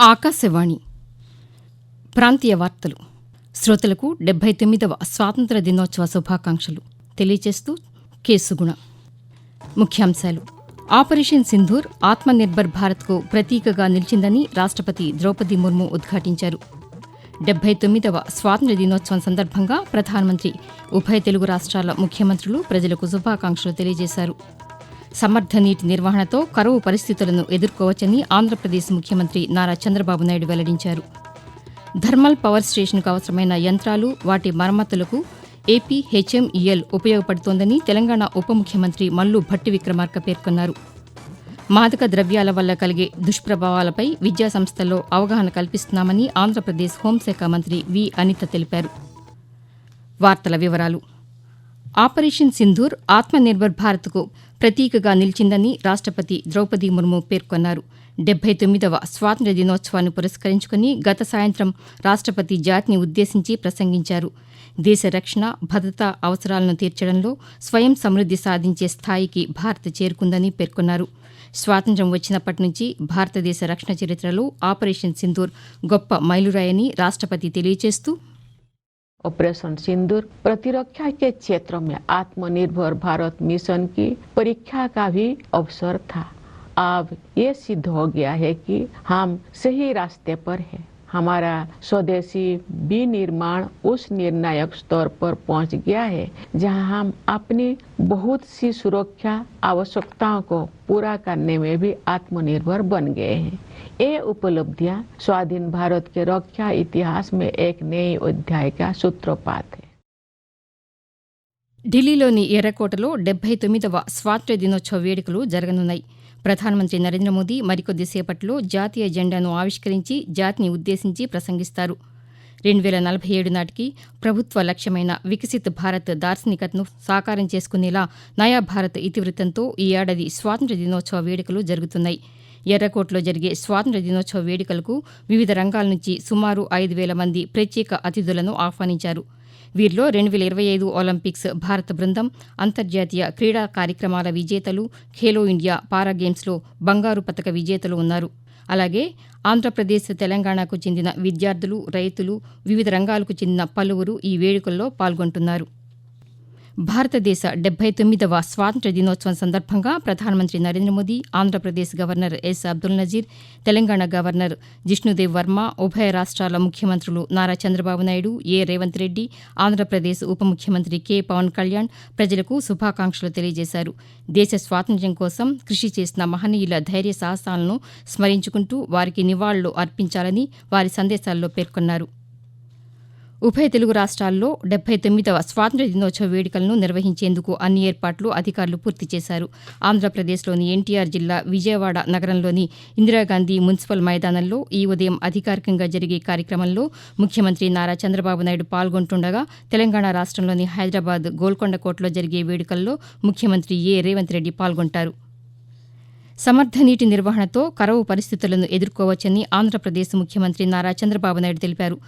ఆకాశవాణి. ప్రాంతీయ వార్తలు. శ్రోతలకు డెబ్బై తొమ్మిదవ స్వాతంత్ర దినోత్సవ శుభాకాంక్షలు తెలియజేస్తూ కేసుగుణ. ముఖ్యాంశాలు. ఆపరేషన్ సింధూర్ ఆత్మనిర్భర్ భారత్కు ప్రతీకగా నిలిచిందని రాష్ట్రపతి ద్రౌపది ముర్ము ఉద్ఘాటించారు. డెబ్బై తొమ్మిదవ స్వాతంత్ర దినోత్సవం సందర్భంగా ప్రధానమంత్రి ఉభయ తెలుగు రాష్ట్రాల ముఖ్యమంత్రులు ప్రజలకు శుభాకాంక్షలు తెలియజేశారు. సమర్థ నీటి నిర్వహణతో కరువు పరిస్థితులను ఎదుర్కోవచ్చని ఆంధ్రప్రదేశ్ ముఖ్యమంత్రి నారా చంద్రబాబు నాయుడు వెల్లడించారు. థర్మల్ పవర్ స్టేషన్కు అవసరమైన యంత్రాలు వాటి మరమ్మతులకు ఏపీ హెచ్ఎంఈఎల్ ఉపయోగపడుతోందని తెలంగాణ ఉప ముఖ్యమంత్రి మల్లు భట్టి విక్రమార్క పేర్కొన్నారు. మాదక ద్రవ్యాల వల్ల కలిగే దుష్ప్రభావాలపై విద్యా సంస్థల్లో అవగాహన కల్పిస్తున్నామని ఆంధ్రప్రదేశ్ హోంశాఖ మంత్రి వి అనిత తెలిపారు. వార్తల వివరాలు. ఆపరేషన్ సింధూర్ ఆత్మనిర్భర్ భారత్కు ప్రతీకగా నిలిచిందని రాష్ట్రపతి ద్రౌపది ముర్ము పేర్కొన్నారు. డెబ్బై తొమ్మిదవ స్వాతంత్ర్య దినోత్సవాన్ని పురస్కరించుకుని గత సాయంత్రం రాష్ట్రపతి జాతిని ఉద్దేశించి ప్రసంగించారు. దేశ రక్షణ భద్రతా అవసరాలను తీర్చడంలో స్వయం సమృద్ది సాధించే స్థాయికి భారత్ చేరుకుందని పేర్కొన్నారు. స్వాతంత్ర్యం వచ్చినప్పటి నుంచి భారతదేశ రక్షణ చరిత్రలో ఆపరేషన్ సింధూర్ గొప్ప మైలురాయని రాష్ట్రపతి తెలియజేస్తూ ऑपरेशन सिंदूर प्रतिरक्षा के क्षेत्र में आत्मनिर्भर भारत मिशन की परीक्षा का भी अवसर था। अब ये सिद्ध हो गया है कि हम सही रास्ते पर हैं। हमारा स्वदेशी विनिर्माण उस निर्णायक स्तर पर पहुँच गया है, जहाँ हम अपनी बहुत सी सुरक्षा आवश्यकताओं को पूरा करने में भी आत्मनिर्भर बन गए हैं। ये उपलब्धियाँ स्वाधीन भारत के रक्षा इतिहास में एक नए अध्याय का सूत्रपात है। ఢిల్లీలోని ఎర్రకోటలో డెబ్బై తొమ్మిదవ స్వాతంత్ర్య దినోత్సవ వేడుకలు జరగనున్నాయి. ప్రధానమంత్రి నరేంద్ర మోదీ మరికొద్దిసేపట్లో జాతీయ జెండాను ఆవిష్కరించి జాతిని ఉద్దేశించి ప్రసంగిస్తారు. రెండు వేల నలభై ఏడు నాటికి ప్రభుత్వ లక్ష్యమైన వికసిత్ భారత్ దార్శనికతను సాకారం చేసుకునేలా నయా భారత్ ఇతివృత్తంతో ఈ ఏడాది స్వాతంత్ర్య దినోత్సవ వేడుకలు జరుగుతున్నాయి. ఎర్రకోటలో జరిగే స్వాతంత్ర్య దినోత్సవ వేడుకలకు వివిధ రంగాల నుంచి సుమారు ఐదు వేల మంది ప్రత్యేక అతిథులను ఆహ్వానించారు. వీరిలో రెండు వేల ఇరవై ఐదు ఒలింపిక్స్ భారత బృందం అంతర్జాతీయ క్రీడా కార్యక్రమాల విజేతలు ఖేలో ఇండియా పారా గేమ్స్లో బంగారు పతక విజేతలు ఉన్నారు. అలాగే ఆంధ్రప్రదేశ్ తెలంగాణకు చెందిన విద్యార్థులు రైతులు వివిధ రంగాలకు చెందిన పలువురు ఈ వేడుకల్లో పాల్గొంటున్నారు. భారతదేశ డెబ్బై తొమ్మిదవ స్వాతంత్ర్య దినోత్సవం సందర్భంగా ప్రధానమంత్రి Narendra Modi Andhra Pradesh governor S Abdul Nazeer Telangana governor Jishnu Dev Varma ఉభయ రాష్ట్రాల ముఖ్యమంత్రులు నారా చంద్రబాబు నాయుడు ఏ రేవంత్ రెడ్డి ఆంధ్రప్రదేశ్ ఉప ముఖ్యమంత్రి కె పవన్ కళ్యాణ్ ప్రజలకు శుభాకాంక్షలు తెలియజేశారు. దేశ స్వాతంత్ర్యం కోసం కృషి చేసిన మహనీయుల ధైర్య సాహసాలను స్మరించుకుంటూ వారికి నివాళులు అర్పించాలని వారి సందేశాల్లో పేర్కొన్నారు. ఉభయ తెలుగు రాష్ట్రాల్లో డెబ్బై తొమ్మిదవ స్వాతంత్ర్య దినోత్సవ వేడుకలను నిర్వహించేందుకు అన్ని ఏర్పాట్లు అధికారులు పూర్తి చేశారు. ఆంధ్రప్రదేశ్లోని ఎన్టీఆర్ జిల్లా విజయవాడ నగరంలోని ఇందిరాగాంధీ మున్సిపల్ మైదానంలో ఈ ఉదయం అధికారికంగా జరిగే కార్యక్రమంలో ముఖ్యమంత్రి నారా చంద్రబాబు నాయుడు పాల్గొంటుండగా తెలంగాణ రాష్ట్రంలోని హైదరాబాద్ గోల్కొండ కోటలో జరిగే వేడుకల్లో ముఖ్యమంత్రి ఏ. రేవంత్ రెడ్డి పాల్గొంటారు. సమర్థ నీటి నిర్వహణతో కరవు పరిస్థితులను ఎదుర్కోవచ్చని ఆంధ్రప్రదేశ్ ముఖ్యమంత్రి నారా చంద్రబాబు నాయుడు తెలిపారు.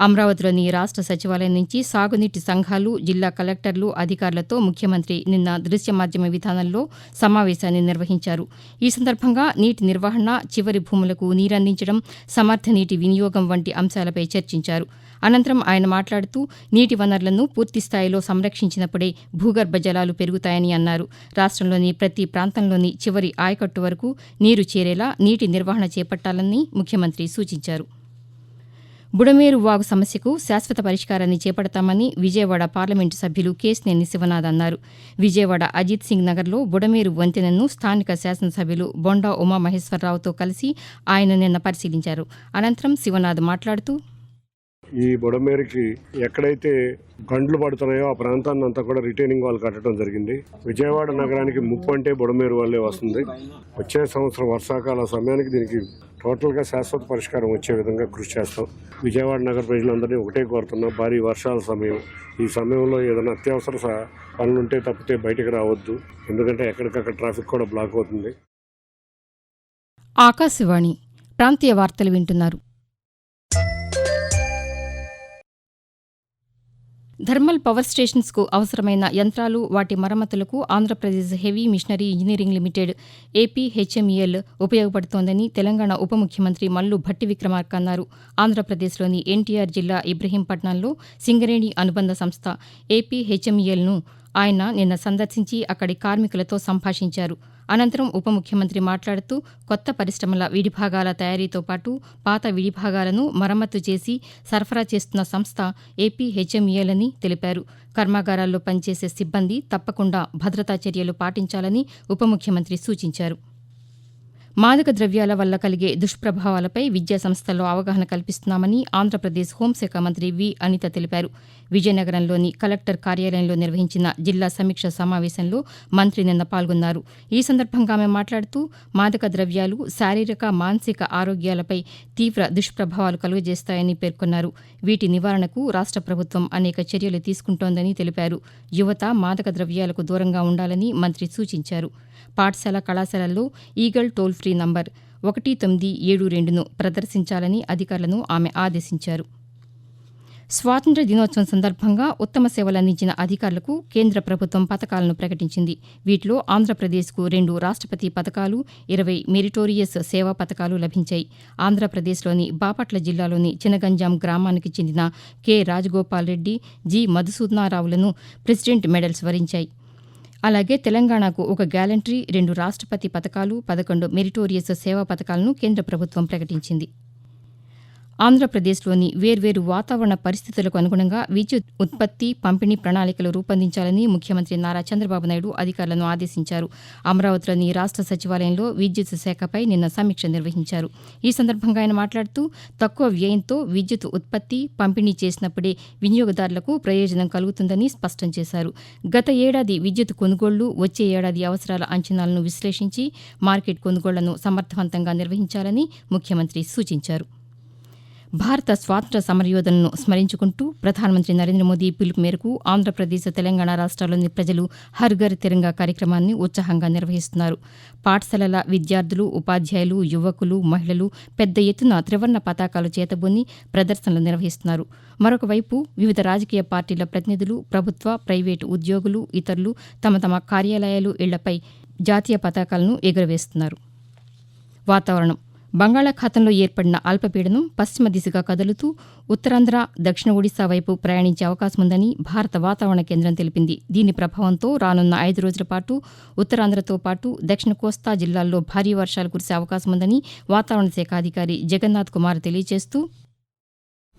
అమరావతిలోని రాష్ట్ర సచివాలయం నుంచి సాగునీటి సంఘాలు జిల్లా కలెక్టర్లు అధికారులతో ముఖ్యమంత్రి నిన్న దృశ్య మాధ్యమ విధానంలో సమావేశాన్ని నిర్వహించారు. ఈ సందర్భంగా నీటి నిర్వహణ చివరి భూములకు నీరందించడం సమర్థ నీటి వినియోగం వంటి అంశాలపై చర్చించారు. అనంతరం ఆయన మాట్లాడుతూ నీటి వనరులను పూర్తి స్థాయిలో సంరక్షించినప్పుడే భూగర్భ జలాలు పెరుగుతాయని అన్నారు. రాష్ట్రంలోని ప్రతి ప్రాంతంలోని చివరి ఆయకట్టు వరకు నీరు చేరేలా నీటి నిర్వహణ చేపట్టాలని ముఖ్యమంత్రి సూచించారు. బుడమేరు వాగు సమస్యకు శాశ్వత పరిష్కారాన్ని చేపడతామని విజయవాడ పార్లమెంటు సభ్యులు కేశినేని శివనాథ్ అన్నారు. విజయవాడ అజిత్ సింగ్ నగర్లో బుడమేరు వంతెనను స్థానిక శాసనసభ్యులు బొండా ఉమామహేశ్వరరావుతో కలిసి ఆయన నిన్న పరిశీలించారు. అనంతరం శివనాథ్ మాట్లాడుతూ ఈ బుడమేరుకి ఎక్కడైతే గండ్లు పడుతున్నాయో ఆ ప్రాంతాన్ని అంతా కూడా రిటైనింగ్ వాళ్ళు కట్టడం జరిగింది. విజయవాడ నగరానికి ముప్పు అంటే బుడమేరు వల్లే వస్తుంది. వచ్చే సంవత్సరం వర్షాకాల సమయానికి దీనికి టోటల్గా శాశ్వత పరిష్కారం వచ్చే విధంగా కృషి చేస్తాం. విజయవాడ నగర ప్రజలందరినీ ఒకటే కోరుతున్నాం. భారీ వర్షాల సమయం. ఈ సమయంలో ఏదైనా అత్యవసర పనులుంటే తప్పితే బయటకు రావద్దు. ఎందుకంటే ఎక్కడికక్కడ ట్రాఫిక్ కూడా బ్లాక్ అవుతుంది. ఆకాశవాణి ప్రాంతీయ వార్తలు వింటున్నారు. థర్మల్ పవర్ స్టేషన్స్కు అవసరమైన యంత్రాలు వాటి మరమ్మతులకు Andhra Pradesh heavy machinery engineering limited AP HMEL ఉపయోగపడుతోందని Telangana ఉప ముఖ్యమంత్రి మల్లు భట్టి విక్రమార్క అన్నారు. ఆంధ్రప్రదేశ్లోని ఎన్టీఆర్ జిల్లా ఇబ్రహీంపట్నంలో సింగరేణి అనుబంధ సంస్థ ఏపీహెచ్ఎంఈఎల్ను ఆయన నిన్న సందర్శించి అక్కడి కార్మికులతో సంభాషించారు. అనంతరం ఉప ముఖ్యమంత్రి మాట్లాడుతూ కొత్త పరిశ్రమల విడిభాగాల తయారీతో పాటు పాత విడిభాగాలను మరమ్మతు చేసి సరఫరా చేస్తున్న సంస్థ ఏపీహెచ్ఎంఈఎల్ అని తెలిపారు. కర్మాగారాల్లో పనిచేసే సిబ్బంది తప్పకుండా భద్రతా చర్యలు పాటించాలని ఉప ముఖ్యమంత్రి సూచించారు. మాదక ద్రవ్యాల వల్ల కలిగే దుష్ప్రభావాలపై విద్యా సంస్థల్లో అవగాహన కల్పిస్తున్నామని ఆంధ్రప్రదేశ్ హోంశాఖ మంత్రి వి అనిత తెలిపారు. విజయనగరంలోని కలెక్టర్ కార్యాలయంలో నిర్వహించిన జిల్లా సమీక్ష సమావేశంలో మంత్రి నిన్న పాల్గొన్నారు. ఈ సందర్భంగా ఆమె మాట్లాడుతూ మాదక ద్రవ్యాలు శారీరక మానసిక ఆరోగ్యాలపై తీవ్ర దుష్ప్రభావాలు కలుగజేస్తాయని పేర్కొన్నారు. వీటి నివారణకు రాష్ట్ర ప్రభుత్వం అనేక చర్యలు తీసుకుంటోందని తెలిపారు. యువత మాదక ద్రవ్యాలకు దూరంగా ఉండాలని మంత్రి సూచించారు. పాఠశాల కళాశాలల్లో ఈగల్ టోల్ ఫ్రీ నంబర్ ఒకటి తొమ్మిది ఏడు రెండును ప్రదర్శించాలని అధికారులను ఆమె ఆదేశించారు. స్వాతంత్ర్య దినోత్సవం సందర్భంగా ఉత్తమ సేవలు అందించిన అధికారులకు కేంద్ర ప్రభుత్వం పథకాలను ప్రకటించింది. వీటిలో ఆంధ్రప్రదేశ్కు రెండు రాష్ట్రపతి పథకాలు ఇరవై మెరిటోరియస్ సేవా పథకాలు లభించాయి. ఆంధ్రప్రదేశ్లోని బాపట్ల జిల్లాలోని చినగంజాం గ్రామానికి చెందిన కె. రాజగోపాల్ రెడ్డి జి. మధుసూదనారావులను ప్రెసిడెంట్ మెడల్స్ వరించాయి. అలాగే తెలంగాణకు ఒక గ్యాలంటరీ రెండు రాష్ట్రపతి పథకాలు పదకొండు మెరిటోరియస్ సేవా పథకాలను కేంద్ర ప్రభుత్వం ప్రకటించింది. ఆంధ్రప్రదేశ్లోని వేర్వేరు వాతావరణ పరిస్థితులకు అనుగుణంగా విద్యుత్ ఉత్పత్తి పంపిణీ ప్రణాళికలు రూపొందించాలని ముఖ్యమంత్రి నారా చంద్రబాబు నాయుడు అధికారులను ఆదేశించారు. అమరావతిలోని రాష్ట్ర సచివాలయంలో విద్యుత్ శాఖపై నిన్న సమీక్ష నిర్వహించారు. ఈ సందర్భంగా ఆయన మాట్లాడుతూ తక్కువ వ్యయంతో విద్యుత్ ఉత్పత్తి పంపిణీ చేసినప్పుడే వినియోగదారులకు ప్రయోజనం కలుగుతుందని స్పష్టం చేశారు. గత ఏడాది విద్యుత్ కొనుగోళ్ళు వచ్చే ఏడాది అవసరాల అంచనాలను విశ్లేషించి మార్కెట్ కొనుగోళ్ళను సమర్థవంతంగా నిర్వహించాలని ముఖ్యమంత్రి సూచించారు. భారత స్వాతంత్ర సమరయోధులను స్మరించుకుంటూ ప్రధానమంత్రి నరేంద్ర మోదీ పిలుపు మేరకు ఆంధ్రప్రదేశ్ తెలంగాణ రాష్ట్రాల్లోని ప్రజలు హర్ ఘర్ తిరంగా కార్యక్రమాన్ని ఉత్సాహంగా నిర్వహిస్తున్నారు. పాఠశాలల విద్యార్థులు ఉపాధ్యాయులు యువకులు మహిళలు పెద్ద ఎత్తున త్రివర్ణ పతాకాలు చేతబూని ప్రదర్శనలు నిర్వహిస్తున్నారు. మరొకవైపు వివిధ రాజకీయ పార్టీల ప్రతినిధులు ప్రభుత్వ ప్రైవేటు ఉద్యోగులు ఇతరులు తమ తమ కార్యాలయాలు ఇళ్ళపై జాతీయ పతాకాలను ఎగురవేస్తున్నారు. వాతావరణం బంగాళాఖాతంలో ఏర్పడిన అల్పపీడనం పశ్చిమ దిశగా కదులుతూ ఉత్తరాంధ్ర దక్షిణ ఒడిశా వైపు ప్రయాణించే అవకాశం ఉందని భారత వాతావరణ కేంద్రం తెలిపింది. దీని ప్రభావంతో రానున్న ఐదు రోజుల పాటు ఉత్తరాంధ్రతో పాటు దక్షిణ కోస్తా జిల్లాల్లో భారీ వర్షాలు కురిసే అవకాశం ఉందని వాతావరణ శాఖ అధికారి జగన్నాథ్ కుమార్ తెలియజేస్తూ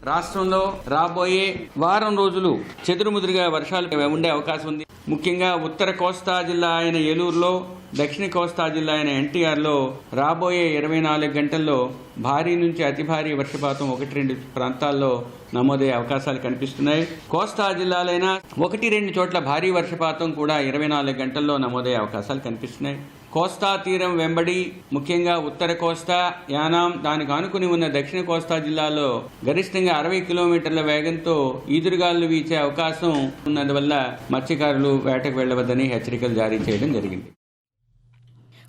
రాష్ట్రంలో రాబోయే వారం రోజులు చెదురుముదురుగా వర్షాలు ఉండే అవకాశం ఉంది. ముఖ్యంగా ఉత్తర కోస్తా జిల్లా అయిన ఏలూరులో దక్షిణ కోస్తా జిల్లా అయిన ఎన్టీఆర్లో రాబోయే ఇరవై నాలుగు గంటల్లో భారీ నుంచి అతి భారీ వర్షపాతం ఒకటి రెండు ప్రాంతాల్లో నమోదయ్యే అవకాశాలు కనిపిస్తున్నాయి. కోస్తా జిల్లాలైన ఒకటి రెండు చోట్ల భారీ వర్షపాతం కూడా ఇరవై నాలుగు గంటల్లో నమోదయ్యే అవకాశాలు కనిపిస్తున్నాయి. కోస్తా తీరం వెంబడి ముఖ్యంగా ఉత్తర కోస్తా యానాం దానికి ఆనుకుని ఉన్న దక్షిణ కోస్తా జిల్లాలో గరిష్టంగా అరవై కిలోమీటర్ల వేగంతో ఈదురుగాలు వీచే అవకాశం ఉన్నందువల్ల మత్స్యకారులు వేటకు వెళ్ళవద్దని హెచ్చరికలు జారీ చేయడం జరిగింది.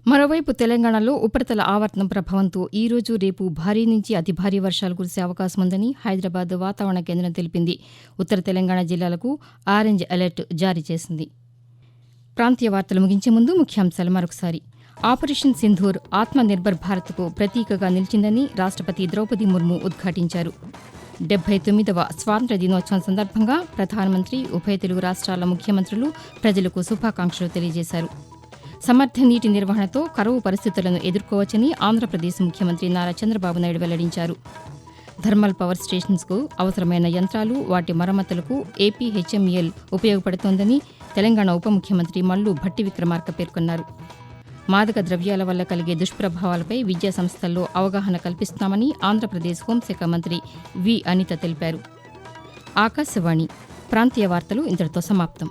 మరోవైపు తెలంగాణలో ఉపరితల ఆవర్తనం ప్రభావంతో ఈ రోజు రేపు భారీ నుంచి అతి భారీ వర్షాలు కురిసే అవకాశం ఉందని హైదరాబాద్ వాతావరణ కేంద్రం తెలిపింది. ఉత్తర తెలంగాణ జిల్లాలకు ఆరెంజ్ అలర్ట్ జారీ చేసింది. ప్రాంతీయ వార్తలు ముగించే ముందు ముఖ్యాంశాలు మరొకసారి. ఆపరేషన్ సింధూర్ ఆత్మ నిర్భర్ భారత్కు ప్రతీకగా నిలిచిందని రాష్ట్రపతి ద్రౌపది ముర్ము ఉద్ఘాటించారు. డెబ్బై తొమ్మిదవ స్వాతంత్ర దినోత్సవం సందర్భంగా ప్రధానమంత్రి ఉభయ తెలుగు రాష్ట్రాల ముఖ్యమంత్రులు ప్రజలకు శుభాకాంక్షలు తెలియజేశారు. సమర్థ నీటి నిర్వహణతో కరువు పరిస్థితులను ఎదుర్కోవచ్చని ఆంధ్రప్రదేశ్ ముఖ్యమంత్రి నారా చంద్రబాబు నాయుడు వెల్లడించారు. థర్మల్ పవర్ స్టేషన్స్కు అవసరమైన యంత్రాలు వాటి మరమ్మతులకు ఏపీహెచ్ఎంఈఎల్ ఉపయోగపడుతోందని తెలంగాణ ఉప ముఖ్యమంత్రి మల్లు భట్టి విక్రమార్క పేర్కొన్నారు. మాదక ద్రవ్యాల వల్ల కలిగే దుష్ప్రభావాలపై విద్యా సంస్థల్లో అవగాహన కల్పిస్తున్నామని ఆంధ్రప్రదేశ్ హోంశాఖ మంత్రి వి అనిత తెలిపారు. ఆకాశవాణి ప్రాంతీయ వార్తలు ఇంతటితో సమాప్తం.